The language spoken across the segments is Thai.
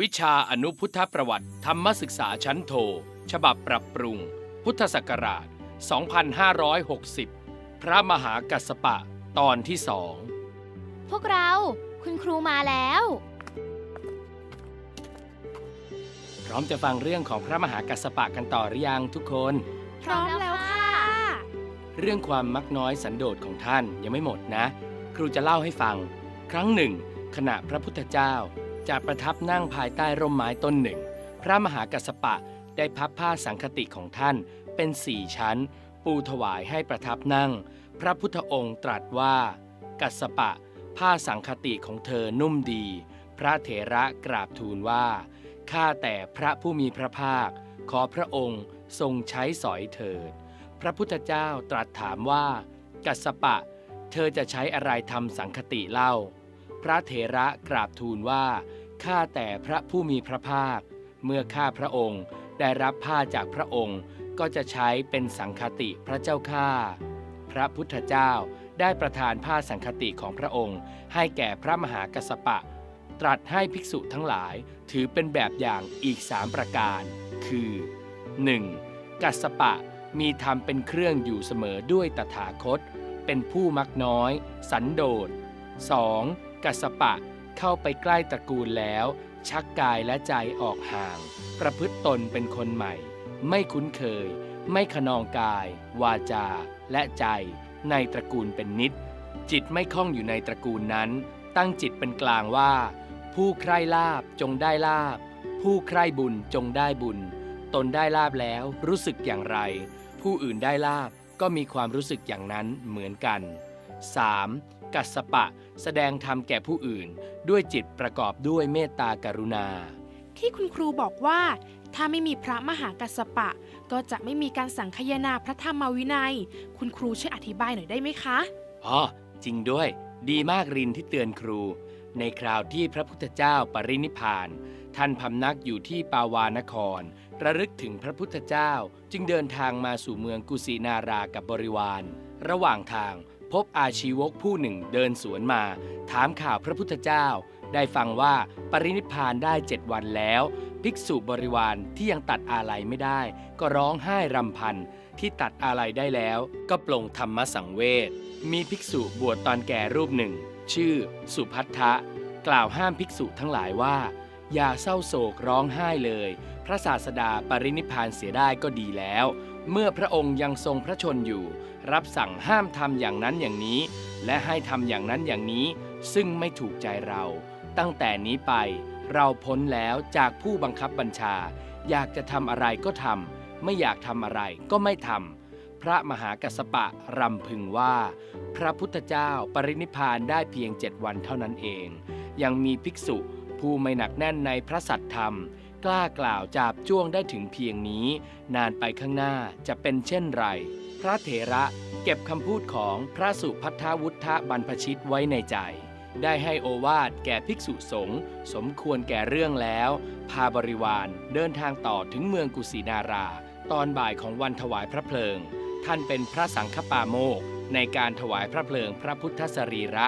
วิชาอนุพุทธประวัติ ธรรมศึกษาชั้นโท ฉบับปรับปรุง พุทธศักราช 2560 พระมหากัสสปะตอนที่สองพวกเราคุณครูมาแล้ว พร้อมจะฟังเรื่องของพระมหากัสสปะกันต่อหรือยังทุกคน พร้อมแล้วค่ะ เรื่องความมักน้อยสันโดษของท่านยังไม่หมดนะ ครูจะเล่าให้ฟัง ครั้งหนึ่ง ขณะพระพุทธเจ้า จะประทับนั่งภายใต้ร่มไม้ต้นหนึ่ง พระมหากัสสปะได้พับผ้าสังคติของท่านเป็นสี่ชั้น ปูถวายให้ประทับนั่ง พระพุทธองค์ตรัสว่า กัสสปะ ผ้าสังคติของเธอนุ่มดี พระเถระกราบทูลว่าข้าแต่พระผู้มีพระภาค ขอพระองค์ทรงใช้สอยเถิด พระพุทธเจ้าตรัสถามว่า กัสสปะ เธอจะใช้อะไรทำสังคติเล่า พระเถระกราบทูลว่า ข้าแต่พระผู้มีพระภาค เมื่อข้าพระองค์ได้รับผ้าจากพระองค์ก็จะใช้เป็นสังคติพระเจ้าข้าพระพุทธเจ้าได้ประทานผ้าสังคติของพระองค์ ให้แก่พระมหากัสสปะ ตรัสให้ภิกษุทั้งหลายถือเป็นแบบอย่างอีกสามประการ คือ 1. กัสปะมีธรรมเป็นเครื่องอยู่เสมอด้วยตถาคต เป็นผู้มักน้อย สันโดษ 2. กัสปะเข้าไปใกล้ตระกูลแล้ว ชักกายและใจออกห่าง ประพฤติตนเป็นคนใหม่ ไม่คุ้นเคย ไม่ขนองกาย วาจา และใจ ในตระกูลเป็นนิด จิตไม่คล้องอยู่ในตระกูลนั้น ตั้งจิตเป็นกลางว่า ผู้ใคร่ลาบจงได้ลาบ ผู้ใคร่บุญจงได้บุญ ตนได้ลาบแล้วรู้สึกอย่างไร ผู้อื่นได้ลาบก็มีความรู้สึกอย่างนั้นเหมือนกัน 3. กัสสปะ แสดงธรรมแก่ผู้อื่น ด้วยจิตประกอบด้วยเมตตากรุณา ที่คุณครูบอกว่า ถ้าไม่มีพระมหากัสสปะ ก็จะไม่มีการสังคายนาพระธรรมวินัย คุณครูช่วยอธิบายหน่อยได้ไหมคะ อ๋อ จริงด้วย ดีมากรินที่เตือนครู ในคราวที่พระพุทธเจ้าปรินิพพาน ท่านพำนักอยู่ที่ปาวานคร ระลึกถึงพระพุทธเจ้าจึงเดินทางมาสู่เมืองกุสินารากับบริวาร ระหว่างทาง พบอาชีวกผู้หนึ่งเดินสวนมา ถามข่าวพระพุทธเจ้า ได้ฟังว่าปรินิพพานได้เจ็ดวันแล้ว ภิกษุบริวารที่ยังตัดอาลัยไม่ได้ ก็ร้องไห้รำพันที่ตัดอาลัยได้แล้ว ก็ปลงธรรมสังเวชมีภิกษุบวชตอนแก่รูปหนึ่ง ชื่อ สุพัทธะกล่าวห้ามภิกษุทั้งหลายว่า อย่าเศร้าโศกร้องไห้เลย พระศาสดาปรินิพพานเสียได้ก็ดีแล้ว เมื่อพระองค์ยังทรงพระชนอยู่ รับสั่งห้ามทำอย่างนั้นอย่างนี้ และให้ทำอย่างนั้นอย่างนี้ ซึ่งไม่ถูกใจเรา ตั้งแต่นี้ไป เราพ้นแล้วจากผู้บังคับบัญชา อยากจะทำอะไรก็ทำไม่อยากทำอะไรก็ไม่ทำพระมหากัสปะรำพึงว่า พระพุทธเจ้าปรินิพพานได้เพียงเจ็ดวันเท่านั้นเอง ยังมีภิกษุผู้ไม่หนักแน่นในพระสัตธรรม กล้ากล่าวจาบจ้วงได้ถึงเพียงนี้ นานไปข้างหน้าจะเป็นเช่นไร พระเถระเก็บคำพูดของพระสุพัทธวุฒบรรพชิตไว้ในใจ ได้ให้โอวาทแก่ภิกษุสงฆ์สมควรแก่เรื่องแล้ว พาบริวารเดินทางต่อถึงเมืองกุสินารา ตอนบ่ายของวันถวายพระเพลิง ท่านเป็นพระสังฆปาโมกในการถวายพระเพลิงพระพุทธสรีระ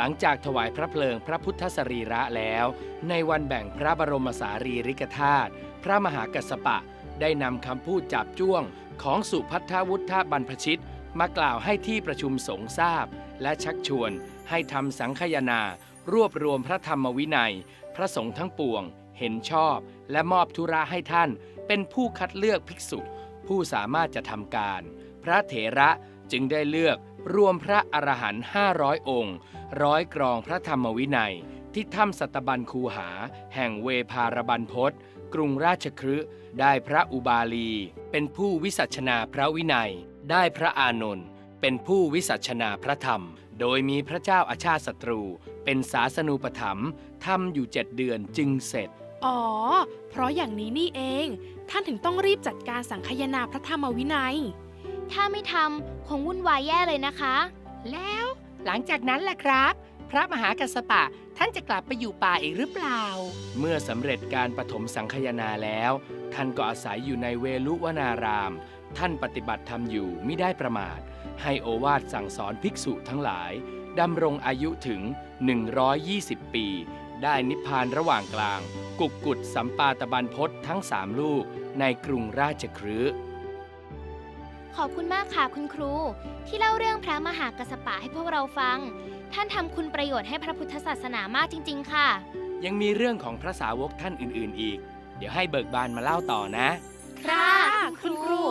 หลังจากถวายพระเพลิงพระพุทธสรีระแล้ว ในวันแบ่งพระบรมสารีริกธาตุพระมหากัสสปะ ได้นำคำพูดจับจ้วง ของสุพัทธวุฒบรรพชิต มากล่าวให้ที่ประชุมสงฆ์ทราบ และชักชวนให้ทำสังคายนา รวบรวมพระธรรมวินัย พระสงฆ์ทั้งปวง เห็นชอบ และมอบธุระให้ท่าน เป็นผู้คัดเลือกภิกษุ ผู้สามารถจะทำการ พระเถระจึงได้เลือก รวมพระอรหันต์500 องค์ ร้อยกรองพระธรรมวินัย ที่ถ้ำสัตบันคูหา แห่งเวพารบันพศกรุงราชคฤห์ได้พระอุบาลี เป็นผู้วิสัชนาพระวินัย ได้พระอานนท์เป็นผู้วิสัชนาพระธรรม โดยมีพระเจ้าอาชาติศัตรู เป็นศาสนูปถัมภ์ทำอยู่เจ็ดเดือนจึงเสร็จ อ๋อ เพราะอย่างนี้นี่เอง ท่านถึงต้องรีบจัดการสังคยนาพระธรรมวินัย ถ้าไม่ทำคงวุ่นวายแย่เลยนะคะ แล้วหลังจากนั้นล่ะครับ พระมหากัสสปะท่านจะกลับไปอยู่ป่าอีกหรือเปล่า เมื่อสำเร็จการปฐมสังคายนาแล้ว ท่านก็อาศัยอยู่ในเวลุวนาราม ท่านปฏิบัติธรรมอยู่ไม่ได้ประมาท ให้โอวาทสั่งสอนภิกษุทั้งหลายดำรงอายุถึง 120 ปี ได้นิพพานระหว่างกลาง กุกกุดสัมปาตบันพศทั้งสามลูกในกรุงราชครื ขอบคุณมากค่ะคุณครู ที่เล่าเรื่องพระมหากัสสปะให้พวกเราฟัง ท่านทำคุณประโยชน์ให้พระพุทธศาสนามากจริง ๆ ค่ะ ยังมีเรื่องของพระสาวกท่านอื่น ๆ อีก เดี๋ยวให้เบิกบานมาเล่าต่อนะ ค่ะคุณครู